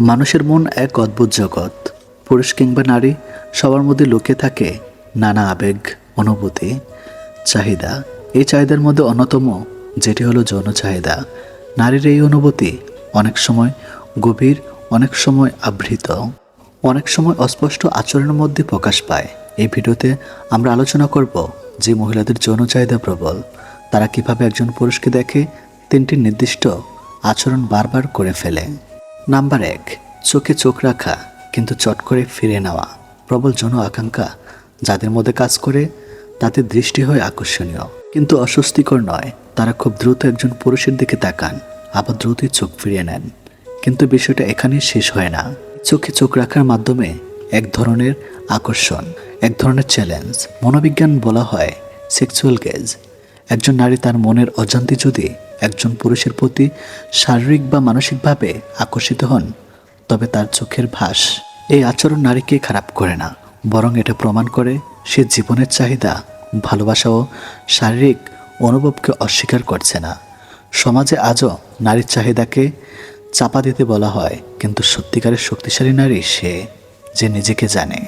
মানুষের মন এক অদ্ভুত জগৎ। পুরুষ কিংবা নারী, সবার মধ্যে লুকিয়ে থাকে নানা আবেগ, অনুভূতি, চাহিদা। এই চাহিদার মধ্যে অন্যতম যেটি হলো যৌন চাহিদা। নারীর এই অনুভূতি অনেক সময় গভীর, অনেক সময় আবৃত, অনেক সময় অস্পষ্ট আচরণের মধ্যে প্রকাশ পায়। এই ভিডিওতে আমরা আলোচনা করব যে মহিলাদের যৌন চাহিদা প্রবল। তারা কীভাবে একজন পুরুষকে দেখে তিনটি নির্দিষ্ট আচরণ বারবার করে ফেলে। নাম্বার এক, চোখে চোখ রাখা, কিন্তু চট করে ফিরে নেওয়া। প্রবল জন আকাঙ্ক্ষা, যাদের মধ্যে কাজ করে তাদের দৃষ্টি হয় আকর্ষণীয়। কিন্তু অস্বস্তিকর নয়, তারা খুব দ্রুত একজন পুরুষের দিকে তাকান, আবার দ্রুতই চোখ ফিরিয়ে নেন। কিন্তু বিষয়টা এখানেই শেষ হয় না। চোখে চোখ রাখার মাধ্যমে এক ধরনের আকর্ষণ, এক ধরনের চ্যালেঞ্জ মনোবিজ্ঞান বলা হয় সেক্সুয়াল গেজ একজন নারী তার মনের অজান্তি যদি একজন পুরুষের প্রতি শারীরিক বা মানসিকভাবে আকর্ষিত হন, তবে তার চোখের ভাস এই আচরণ নারীকে খারাপ করে না, বরং এটা প্রমাণ করে সে জীবনের চাহিদা, ভালোবাসা ও শারীরিক অনুভবকে অস্বীকার করছে না। সমাজে আজও নারীর চাহিদাকে চাপা দিতে বলা হয়, কিন্তু সত্যিকারের শক্তিশালী নারী সে যে নিজেকে জানে।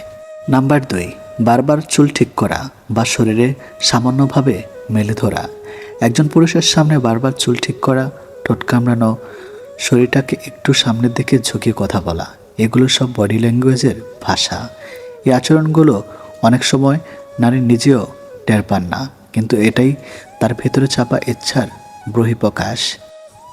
নাম্বার দুই, বারবার চুল ঠিক করা বা শরীরে সামান্যভাবে মেলে ধরা। একজন পুরুষের সামনে বারবার চুল ঠিক করা, ঠোঁট কামড়ানো, শরীরটাকে একটু সামনের দিকে ঝুঁকিয়ে কথা বলা, এগুলো সব বডি ল্যাঙ্গুয়েজের ভাষা। এই আচরণগুলো অনেক সময় নারী নিজেও টের পান না, কিন্তু এটাই তার ভেতরে চাপা ইচ্ছার বহিঃপ্রকাশ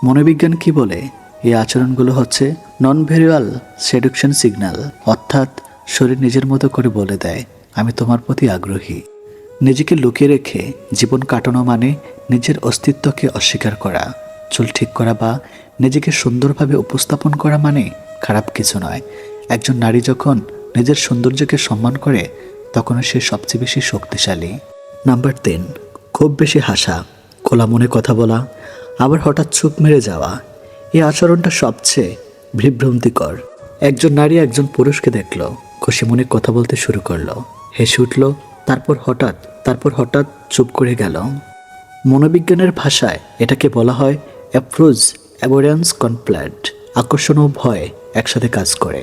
মনোবিজ্ঞান কি বলে? এই আচরণগুলো হচ্ছে নন ভেরিয়াল সেডুকশন সিগন্যাল অর্থাৎ শরীর নিজের মতো করে বলে দেয়, আমি তোমার প্রতি আগ্রহী। নিজেকে লুকিয়ে রেখে জীবন কাটানো মানে নিজের অস্তিত্বকে অস্বীকার করা, চুল ঠিক করা বা নিজেকে সুন্দরভাবে উপস্থাপন করা মানে খারাপ কিছু নয়। একজন নারী যখন নিজের সৌন্দর্যকে সম্মান করে, তখন সে সবচেয়ে বেশি শক্তিশালী। নাম্বার তিন, খুব বেশি হাসা, খোলা মনে কথা বলা, আবার হঠাৎ চুপ মেরে যাওয়া। এই আচরণটা সবচেয়ে বিভ্রান্তিকর। একজন নারী একজন পুরুষকে দেখল, খুশি মনে কথা বলতে শুরু করল, হেসে উঠল তারপর হঠাৎ তারপর হঠাৎ চুপ করে গেল। মনোবিজ্ঞানের ভাষায় এটাকে বলা হয় অ্যাপ্রোজ অ্যাভোরেন্স কনপ্ল্যান্ট আকর্ষণ ও ভয় একসাথে কাজ করে।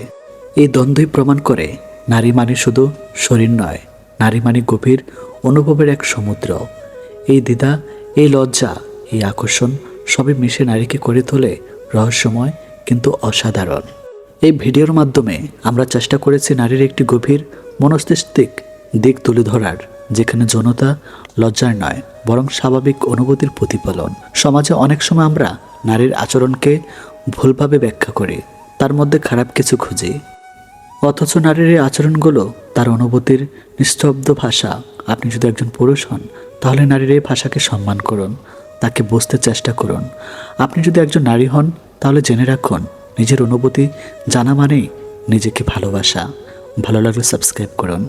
এই দ্বন্দ্বই প্রমাণ করে নারী মানে শুধু শরীর নয়, নারী মানে গভীর অনুভবের এক সমুদ্র। এই দ্বিধা, এই লজ্জা, এই আকর্ষণ সবই মিশে নারীকে করে তোলে রহস্যময় কিন্তু অসাধারণ। এই ভিডিওর মাধ্যমে আমরা চেষ্টা করেছি নারীর একটি গভীর মনস্তিষ্বিক দিক তুলে ধরার, যেখানে যৌনতা লজ্জার নয়, বরং স্বাভাবিক অনুভূতির প্রতিফলন। সমাজে অনেক সময় আমরা নারীর আচরণকে ভুলভাবে ব্যাখ্যা করি, তার মধ্যে খারাপ কিছু খুঁজি। অথচ নারীর এই আচরণগুলো তার অনুভূতির নিস্তব্ধ ভাষা। আপনি যদি একজন পুরুষ হন, তাহলে নারীর এই ভাষাকে সম্মান করুন, তাকে বুঝতে চেষ্টা করুন। আপনি যদি একজন নারী হন, তাহলে জেনে রাখুন, নিজের অনুভূতি জানা মানেই নিজেকে ভালোবাসা। ভালো লাগলে সাবস্ক্রাইব করুন।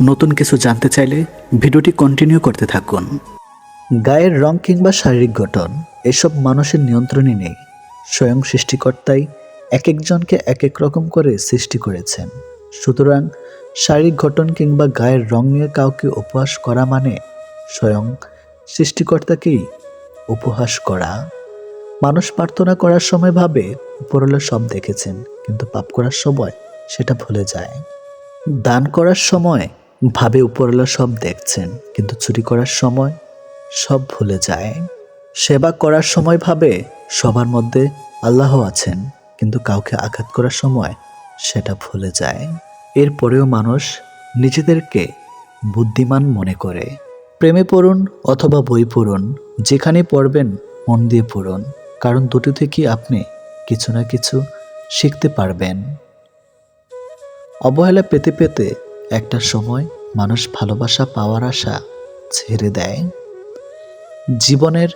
নতুন কিছু জানতে চাইলে ভিডিওটি কন্টিনিউ করতে থাকুন। গায়ের রং কিংবা শারীরিক গঠন, এসব মানুষের নিয়ন্ত্রণে নেই। স্বয়ং সৃষ্টিকর্তাই এক একজনকে এক এক রকম করে সৃষ্টি করেছেন। সুতরাং শারীরিক গঠন কিংবা গায়ের রং নিয়ে কাউকে উপহাস করা মানে স্বয়ং সৃষ্টিকর্তাকেই উপহাস করা। মানুষ প্রার্থনা করার সময় ভাবে, উপরওয়ালা সব দেখেছেন, কিন্তু পাপ করার সময় সেটা ভুলে যায়। দান করার সময় ভাবে উপরওয়ালা সব দেখছেন, কিন্তু চুরি করার সময় সব ভুলে যায়। সেবা করার সময় ভাবে সবার মধ্যে আল্লাহ আছেন, কিন্তু কাউকে আঘাত করার সময় সেটা ভুলে যায়। এরপরেও মানুষ নিজেদেরকে বুদ্ধিমান মনে করে। প্রেমে পড়ুন অথবা বই পড়ুন, যেখানে পড়বেন মন দিয়ে পড়ুন, কারণ দুটো থেকেই আপনি কিছু না কিছু শিখতে পারবেন। অবহেলা পেতে পেতে একটা সময় মানুষ ভালোবাসা পাওয়ার আশা ছেড়ে দেয়। জীবনের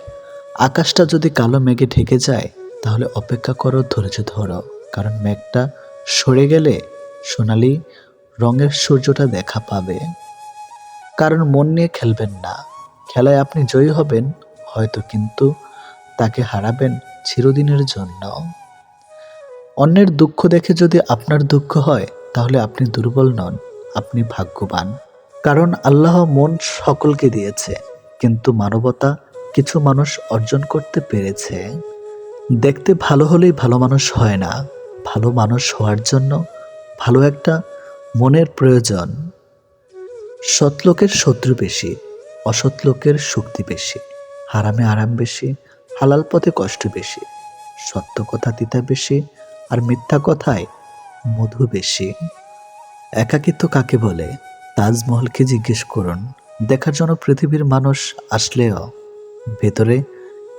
আকাশটা যদি কালো মেঘে ঢেকে যায়, তাহলে অপেক্ষা করো ধৈর্য ধরো, কারণ মেঘটা সরে গেলে সোনালি রঙের সূর্যটা দেখা পাবে। কারণ মন নিয়ে খেলবেন না, খেলায় আপনি জয়ী হবেন, হয়তো কিন্তু তাকে হারাবেন চিরদিনের জন্য। অন্যের দুঃখ দেখে যদি আপনার দুঃখ হয়, তাহলে আপনি দুর্বল নন, আপনি ভাগ্যবান। কারণ আল্লাহ মন সকলকে দিয়েছে, কিন্তু মানবতা কিছু মানুষ অর্জন করতে পেরেছে। দেখতে ভালো হলেই ভালো মানুষ হয় না। ভালো মানুষ হওয়ার জন্য ভালো একটা মনের প্রয়োজন। সৎ লোকের শত্রু বেশি, অসৎ লোকের শক্তি বেশি, হারামে আরাম বেশি, হালাল পথে কষ্ট বেশি, সত্য কথা তিতা বেশি আর মিথ্যা কথায় মধু বেশি। একাকিত্ব কাকে বলে? তাজমহলকে জিজ্ঞেস করুন। দেখার জন্য পৃথিবীর মানুষ আসলেও ভেতরে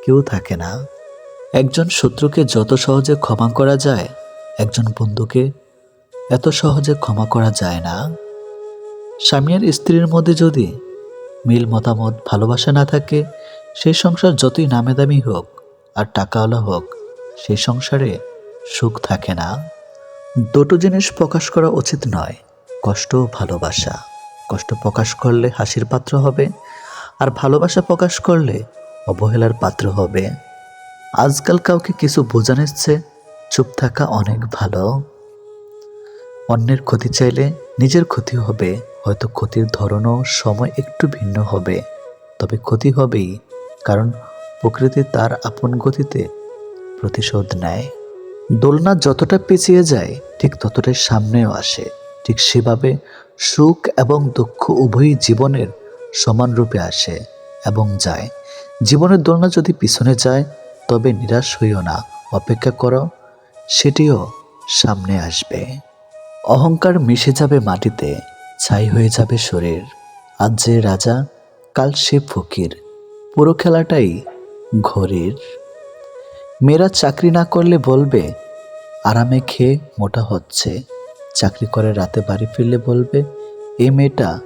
কেউ থাকে না। একজন শত্রুকে যত সহজে ক্ষমা করা যায়, একজন বন্ধুকে এত সহজে ক্ষমা করা যায় না। স্বামী আর স্ত্রীর মধ্যে যদি মিল মতামত, ভালোবাসা না থাকে, সেই সংসার যতই নামে দামি হোক আর টাকাওয়ালা হোক, সেই সংসারে সুখ থাকে না। দুটো জিনিস প্রকাশ করা উচিত নয়, কষ্ট ও ভালোবাসা। কষ্ট প্রকাশ করলে হাসির পাত্র হবে আর ভালোবাসা প্রকাশ করলে অবহেলার পাত্র হবে। আজকাল কাউকে কিছু বোঝানোর চেয়ে চুপ থাকা অনেক ভালো। অন্যের ক্ষতি চাইলে নিজের ক্ষতি হবে, হয়তো ক্ষতির ধরনও সময় একটু ভিন্ন হবে। তবে ক্ষতি হবেই, কারণ প্রকৃতি তার আপন গতিতে প্রতিশোধ নেয়। দোলনা যতটা পিছিয়ে যায়, ঠিক ততটাই সামনেও আসে, ঠিক সেভাবে সুখ এবং দুঃখ উভয়ই জীবনের সমান রূপে আসে এবং যায়। জীবনের দোলনা যদি পিছনে যায়, তবে নিরাশ হইও না, অপেক্ষা করো, সেটিও সামনে আসবে। অহংকার মিশে যাবে মাটিতে, ছাই হয়ে যাবে শরীর। আজ যে রাজা, কাল সে ফকির, পুরো খেলাটাই ঘড়ির মেয়েরা চাকরি না করলে বলবে, আরামে খেয়ে মোটা হচ্ছে। চাকরি করে রাতে বাড়ি ফিরলে বলবে, এ মেয়েটা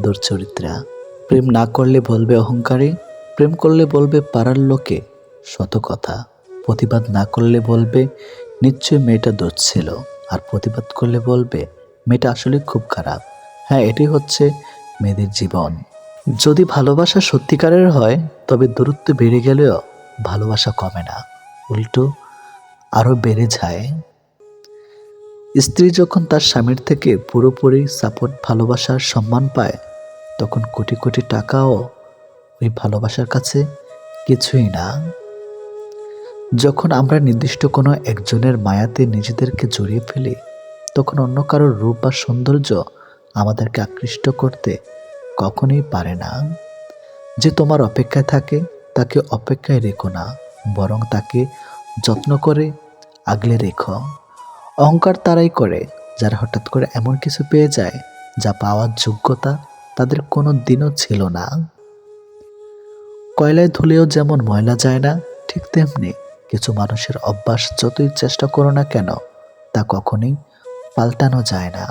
দুর্চরিত্রা। প্রেম না করলে বলবে অহংকারী, প্রেম করলে বলবে পাড়ার লোকে শত কথা। প্রতিবাদ না করলে বলবে, নিশ্চয় মেয়েটা দোষ ছিল আর প্রতিবাদ করলে বলবে, মেয়েটা আসলে খুব খারাপ। হ্যাঁ এটি হচ্ছে মেয়েদের জীবন। যদি ভালোবাসা সত্যিকারের হয়, তবে দূরত্ব বেড়ে গেলেও ভালোবাসা কমে না। উল্টো আরও বেড়ে যায়। স্ত্রী যখন তার স্বামীর থেকে পুরোপুরি সাপোর্ট ভালোবাসার সম্মান পায়, তখন কোটি কোটি টাকাও ওই ভালোবাসার কাছে কিছুই না। যখন আমরা নির্দিষ্ট কোনো একজনের মায়াতে নিজেদেরকে জড়িয়ে ফেলি, তখন অন্য কারোর রূপ বা সৌন্দর্য আমাদেরকে আকৃষ্ট করতে কখনোই পারে না। যে তোমার অপেক্ষায় থাকে, তাকে অপেক্ষায় রেখো না, বরং তাকে যত্ন করে আগলে রেখো। অহংকার তারাই করে, যারা হঠাৎ করে এমন কিছু পেয়ে যায়, যা পাওয়ার যোগ্যতা তাদের কোনো দিনও ছিল না। কয়লায় ধুলেও যেমন ময়লা যায় না, ঠিক তেমনি কিছু মানুষের অভ্যাস যতই চেষ্টা করো না কেন, তা কখনোই পাল্টানো যায় না।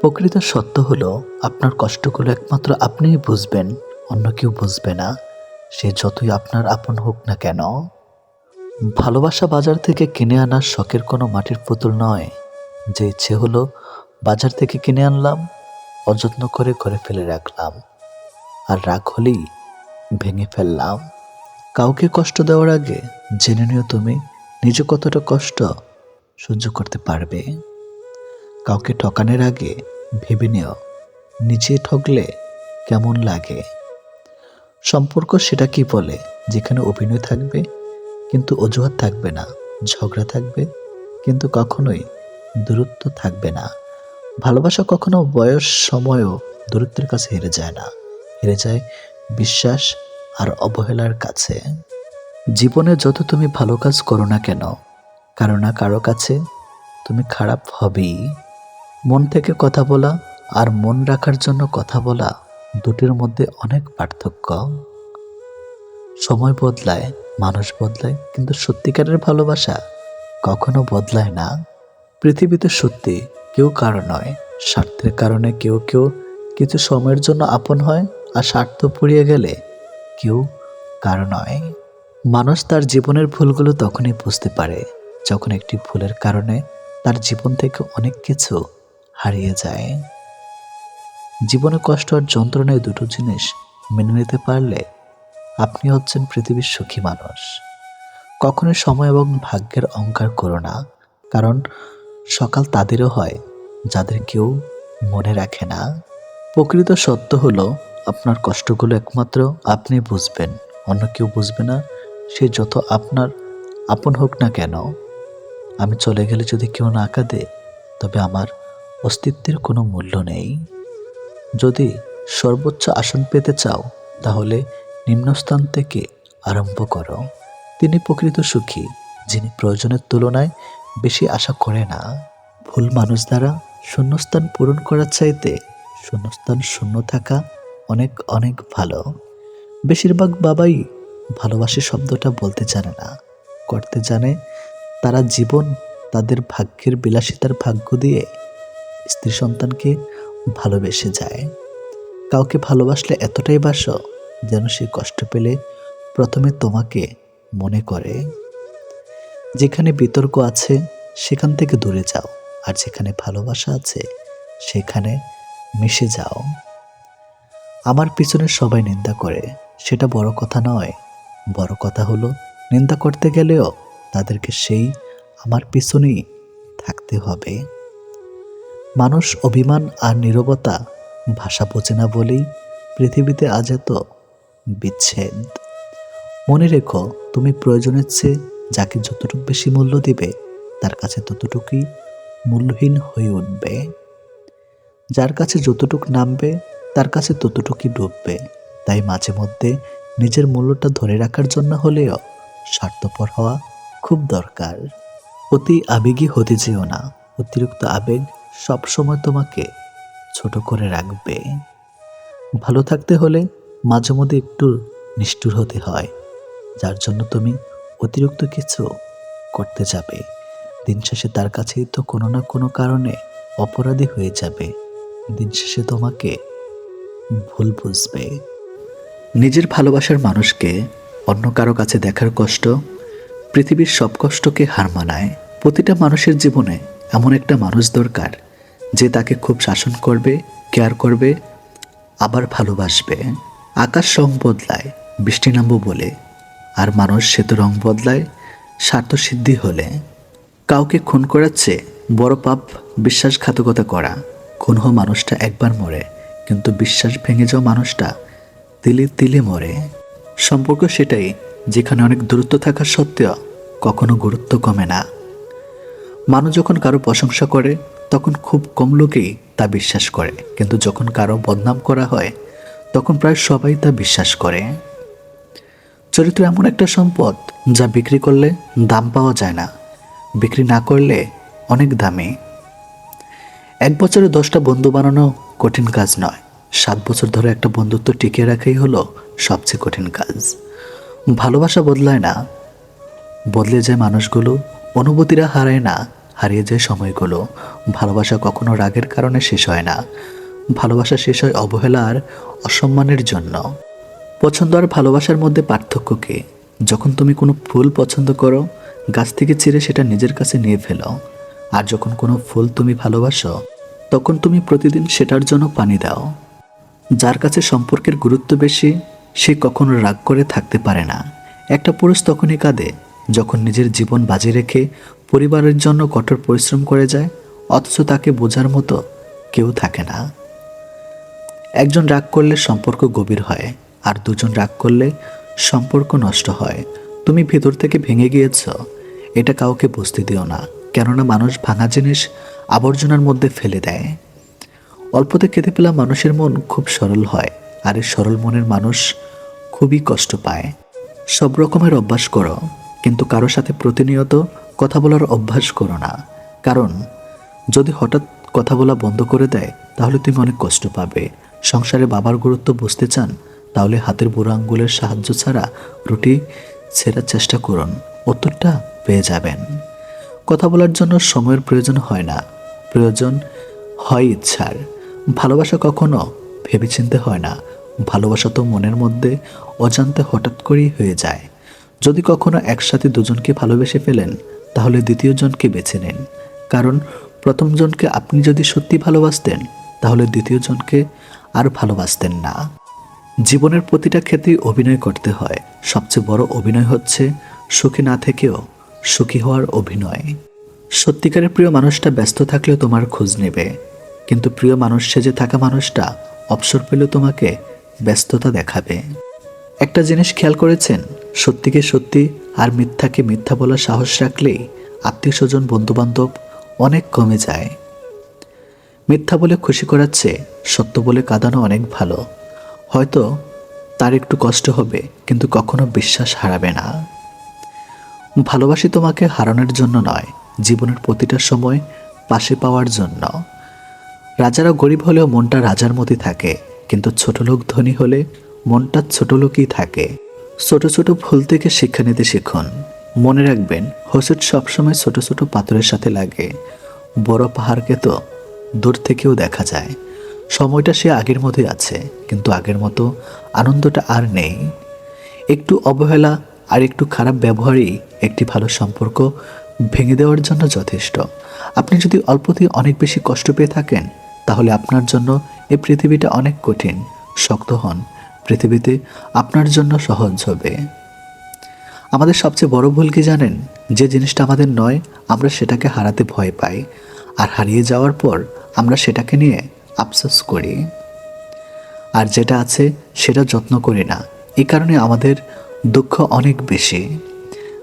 প্রকৃত সত্য হলো, আপনার কষ্টগুলো একমাত্র আপনিই বুঝবেন, অন্য কেউ বুঝবে না। সে যতই আপনার আপন হোক না কেন। ভালোবাসা বাজার থেকে কিনে আনা শখের কোনো মাটির পুতুল নয়। যে ইচ্ছে হলো বাজার থেকে কিনে আনলাম, অযত্ন করে ঘরে ফেলে রাখলাম। আর রাগ হলেই ভেঙে ফেললাম। কাউকে কষ্ট দেওয়ার আগে জেনে নিও তুমি নিজে কতটা কষ্ট সহ্য করতে পারবে। কাউকে ঠকানোর আগে ভেবে নিও নিজে ঠকলে কেমন লাগে। সম্পর্ক সেটা কি বলে? যেখানে অভিনয় থাকবে কিন্তু অজুহাত থাকবে না, ঝগড়া থাকবে, কিন্তু কখনোই দূরত্ব থাকবে না। ভালোবাসা কখনো বয়স, সময়ও দূরত্বের কাছে হেরে যায় না, হেরে যায় বিশ্বাস আর অবহেলার কাছে। জীবনে যত তুমি ভালো কাজ করো না কেন, কারও না কারও কাছে তুমি খারাপ হবেই। মন থেকে কথা বলা আর মন রাখার জন্য কথা বলা দুটির মধ্যে অনেক পার্থক্য। সময় বদলায় মানুষ বদলায় কিন্তু সত্যিকারের ভালোবাসা কখনো বদলায় না। পৃথিবীতে সত্যি কেউ কারও নয়, স্বার্থের কারণে কেউ কেউ কিছু সময়ের জন্য আপন হয় আর স্বার্থ পুড়িয়ে গেলে কেউ কারও নয়। মানুষ তার জীবনের ভুলগুলো তখনই বুঝতে পারে যখন একটি ভুলের কারণে তার জীবন থেকে অনেক কিছু হারিয়ে যায়। জীবনে কষ্ট আর যন্ত্রণায় দুটো জিনিস মেনে নিতে পারলে আপনি হচ্ছেন পৃথিবীর সুখী মানুষ। কখনোই সময় এবং ভাগ্যের অহংকার করো না, কারণ সকাল তাদেরও হয় যাদের কেউ মনে রাখে না। প্রকৃত সত্য হলো, আপনার কষ্টগুলো একমাত্র আপনি বুঝবেন, অন্য কেউ বুঝবে না, সে যত আপনার আপন হোক না কেন। আমি চলে গেলে যদি কেউ না কাঁদে, তবে আমার অস্তিত্বের কোনো মূল্য নেই। যদি সর্বোচ্চ আসন পেতে চাও, তাহলে নিম্নস্থান থেকে আরম্ভ করো। তিনি প্রকৃত সুখী, যিনি প্রয়োজনের তুলনায় বেশি আশা করে না। ভুল মানুষ দ্বারা শূন্যস্থান পূরণ করার চাইতে শূন্যস্থান শূন্য থাকা অনেক অনেক ভালো। বেশিরভাগ বাবাই ভালোবাসে শব্দটা বলতে জানে না, করতে জানে তারা জীবন তাদের ভাগ্যের বিলাসিতার ভাগ্য দিয়ে স্ত্রী সন্তানকে ভালোবেসে যায়। কাউকে ভালোবাসলে এতটাই বাসো যেন সে কষ্ট পেলে প্রথমে তোমাকে মনে করে। যেখানে বিতর্ক আছে, সেখান থেকে দূরে যাও, আর যেখানে ভালোবাসা আছে, সেখানে মিশে যাও। আমার পিছনে সবাই নিন্দা করে, সেটা বড় কথা নয়। বড় কথা হলো, নিন্দা করতে গেলেও তাদেরকে সেই আমার পিছনেই থাকতে হবে। মানুষ অভিমান আর নীরবতা ভাষা বোঝে না বলেই পৃথিবীতে আজ এত বিচ্ছেদ। মনে রেখো, তুমি প্রয়োজনের চেয়ে যাকে যতটুকু বেশি মূল্য দিবে, তার কাছে ততটুকুই মূল্যহীন হয়ে উঠবে। যার কাছে যতটুক নামবে, তার কাছে ততটুকুই ডুববে। তাই মাঝে মধ্যে নিজের মূল্যটা ধরে রাখার জন্য হলেও স্বার্থপর হওয়া খুব দরকার। অতি আবেগী হতে যেও না। অতিরিক্ত আবেগ সবসময় তোমাকে ছোট করে রাখবে। ভালো থাকতে হলে মাঝে মধ্যে একটু নিষ্ঠুর হতে হয়। যার জন্য তুমি অতিরিক্ত কিছু করতে যাবে। দিন শেষে তার কাছেই তো কোনো না কোনো কারণে অপরাধী হয়ে যাবে। দিন শেষে তোমাকে ভুল বুঝবে। নিজের ভালোবাসার মানুষকে অন্য কারও কাছে দেখার কষ্ট পৃথিবীর সব কষ্টকে হার মানায়। প্রতিটা মানুষের জীবনে এমন একটা মানুষ দরকার যে তাকে খুব শাসন করবে কেয়ার করবে, আবার ভালোবাসবে। আকাশ রং বদলায়, বৃষ্টি নামবো বলে। আর মানুষ সে তো রং বদলায় স্বার্থ সিদ্ধি হলে। কাউকে খুন করাচ্ছে বড় পাপ, বিশ্বাসঘাতকতা করা। খুন হওয়া মানুষটা একবার মরে, কিন্তু বিশ্বাস ভেঙে যাওয়া মানুষটা তিলে তিলে মরে। সম্পর্ক সেটাই, যেখানে অনেক দূরত্ব থাকা সত্ত্বেও কখনো গুরুত্ব কমে না। মানুষ যখন কারও প্রশংসা করে, তখন খুব কম লোকেই তা বিশ্বাস করে। কিন্তু যখন কারও বদনাম করা হয় তখন প্রায় সবাই তা বিশ্বাস করে। চরিত্র এমন একটা সম্পদ যা বিক্রি করলে দাম পাওয়া যায় না। বিক্রি না করলে অনেক দামি। এক বছরে দশটা বন্ধু বানানো কঠিন কাজ নয়। সাত বছর ধরে একটা বন্ধুত্ব টিকিয়ে রাখাই হলো সবচেয়ে কঠিন কাজ। ভালোবাসা বদলায় না। বদলে যায় মানুষগুলো, অনুভূতিরা হারায় না, হারিয়ে যায় সময়গুলো। ভালোবাসা কখনো রাগের কারণে শেষ হয় না। ভালোবাসা শেষ হয় অবহেলা আর অসম্মানের জন্য। পছন্দ আর ভালোবাসার মধ্যে পার্থক্য কি? যখন তুমি কোনো ফুল পছন্দ করো, গাছ থেকে ছিঁড়ে সেটা নিজের কাছে নিয়ে ফেলো। আর যখন কোনো ফুল তুমি ভালোবাসো, তখন তুমি প্রতিদিন সেটার জন্য পানি দাও। যার কাছে সম্পর্কের গুরুত্ব বেশি, সে কখনো রাগ করে থাকতে পারে না। একটা পুরুষ তখনই কাঁদে, যখন নিজের জীবন বাজি রেখে পরিবারের জন্য কঠোর পরিশ্রম করে যায়, অথচ তাকে বোঝার মতো কেউ থাকে না। একজন রাগ করলে সম্পর্ক গভীর হয়, আর দুজন রাগ করলে সম্পর্ক নষ্ট হয়। তুমি ভেতর থেকে ভেঙে গিয়েছ। এটা কাউকে বুঝতে দিও না, কেননা মানুষ ভাঙা জিনিস আবর্জনার মধ্যে ফেলে দেয়। অল্পতে খেতে পেলা মানুষের মন খুব সরল হয়, আর এই সরল মনের মানুষ খুবই কষ্ট পায়। সব রকমের অভ্যাস করো, কিন্তু কারও সাথে প্রতিনিয়ত কথা বলার অভ্যাস করো না। কারণ, যদি হঠাৎ কথা বলা বন্ধ করে দেয়, তাহলে তুমি অনেক কষ্ট পাবে। সংসারে বাবার গুরুত্ব বুঝতে চান, তাহলে হাতের বুড়ো আঙ্গুলের সাহায্য ছাড়া রুটি ছেঁড়ার চেষ্টা করুন, উত্তরটা পেয়ে যাবেন। কথা বলার জন্য সময়ের প্রয়োজন হয় না, প্রয়োজন হয় ইচ্ছার। ভালোবাসা কখনো ভেবেচিন্তে হয় না, ভালোবাসা তো মনের মধ্যে অজান্তে হঠাৎ করেই হয়ে যায়। যদি কখনো একসাথে দুজনকে ভালোবেসে ফেলেন, তাহলে দ্বিতীয় জনকে বেছে নিন। কারণ প্রথম জনকে আপনি যদি সত্যি ভালোবাসতেন, তাহলে দ্বিতীয় জনকে আর ভালোবাসতেন না। জীবনের প্রতিটা ক্ষেত্রেই অভিনয় করতে হয়। সবচেয়ে বড় অভিনয় হচ্ছে সুখী না থেকেও সুখী হওয়ার অভিনয়। সত্যিকারের প্রিয় মানুষটা ব্যস্ত থাকলেও তোমার খোঁজ নেবে। কিন্তু প্রিয় মানুষ সেজে থাকা মানুষটা অবসর পেলেও তোমাকে ব্যস্ততা দেখাবে। একটা জিনিস খেয়াল করেছেন, সত্যিকে সত্যি আর মিথ্যাকে মিথ্যা বলার সাহস রাখলেই আত্মীয় স্বজন বন্ধুবান্ধব অনেক কমে যায়। মিথ্যা বলে খুশি করাচ্ছে, সত্য বলে কাঁদানো অনেক ভালো। হয়তো তার একটু কষ্ট হবে, কিন্তু কখনো বিশ্বাস হারাবে না। ভালোবাসি তোমাকে হারানোর জন্য নয়, জীবনের প্রতিটা সময় পাশে পাওয়ার জন্য। রাজারা গরিব হলেও মনটা রাজার মতোই থাকে, কিন্তু ছোট লোক ধনী হলে মনটা ছোট লোকই থাকে। ছোট ছোট ভুল থেকে শিক্ষা নিতে শিখুন। মনে রাখবেন হোসেট সবসময় ছোট ছোট পাথরের সাথে লাগে। বড় পাহাড়কে তো দূর থেকেও দেখা যায়। সময়টা সে আগের মতোই আছে, কিন্তু আগের মতো আনন্দটা আর নেই। একটু অবহেলা আর একটু খারাপ ব্যবহারই একটি ভালো সম্পর্ক ভেঙে দেওয়ার জন্য যথেষ্ট। আপনি যদি অল্পতেই অনেক বেশি কষ্ট পেয়ে থাকেন, তাহলে আপনার জন্য এই পৃথিবীটা অনেক কঠিন, শক্ত হন। পৃথিবীতে আপনার জন্য সহজ হবে। আমাদের সবচেয়ে বড় ভুল কি জানেন? যে জিনিসটা আমাদের নয়, আমরা সেটাকে হারাতে ভয় পাই। আর হারিয়ে যাওয়ার পর আমরা সেটাকে নিয়ে আফসোস করি। আর যেটা আছে সেটা যত্ন করি না। এই কারণে আমাদের দুঃখ অনেক বেশি।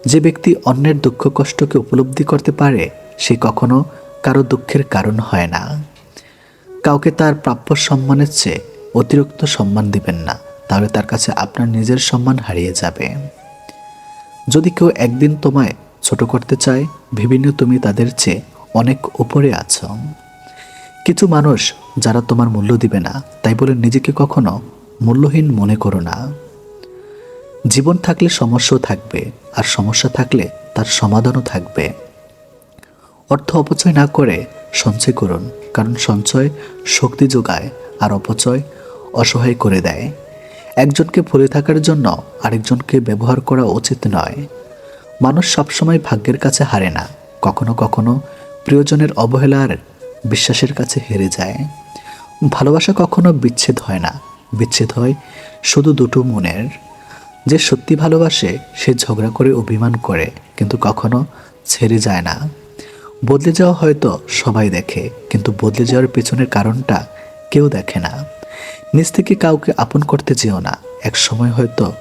যে ব্যক্তি অন্যের দুঃখ কষ্টকে উপলব্ধি করতে পারে, সে কখনো কারও দুঃখের কারণ হয় না। কাউকে তার প্রাপ্য সম্মানের চেয়ে অতিরিক্ত সম্মান দিবেন না, তাহলে তার কাছে আপনার নিজের সম্মান হারিয়ে যাবে। যদি কেউ একদিন তোমায় ছোট করতে চায় বিভিন্ন তুমি তাদের চেয়ে অনেক উপরে আছো। কিছু মানুষ যারা তোমার মূল্য দিবে না, তাই বলে নিজেকে কখনো মূল্যহীন মনে করো না। জীবন থাকলে সমস্যাও থাকবে, আর সমস্যা থাকলে তার সমাধানও থাকবে। অর্থ অপচয় না করে সঞ্চয় করুন, কারণ সঞ্চয় শক্তি যোগায়, আর অপচয় অসহায় করে দেয়। একজনকে ভুলে থাকার জন্য আরেকজনকে ব্যবহার করা উচিত নয়। মানুষ সবসময় ভাগ্যের কাছে হারে না, কখনো কখনো প্রিয়জনের অবহেলার বিশ্বাসের কাছে হেরে যায়। ভালোবাসা কখনো বিচ্ছেদ হয় না। বিচ্ছেদ হয় শুধু দুটো মনের। যে সত্যি ভালোবাসে, সে ঝগড়া করে অভিমান করে, কিন্তু কখনো ছেড়ে যায় না। বদলে যাওয়া হয়তো সবাই দেখে, কিন্তু বদলে যাওয়ার পেছনের কারণটা কেউ দেখে না। নিজ থেকে কাউকে আপন করতে যেও না। এক সময় হয়তো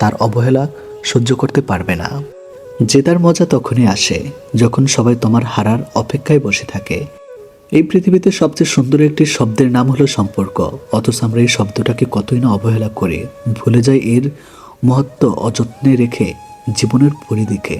তার অবহেলা সহ্য করতে পারবে না। জেতার মজা তখনই আসে যখন সবাই তোমার হারার অপেক্ষায় বসে থাকে। এই পৃথিবীতে সবচেয়ে সুন্দর একটি শব্দের নাম হলো সম্পর্ক। অথচ আমরা এই শব্দটাকে কতই না অবহেলা করে। ভুলে যাই এর মহত্ব অযত্নে রেখে জীবনের পরিদিকে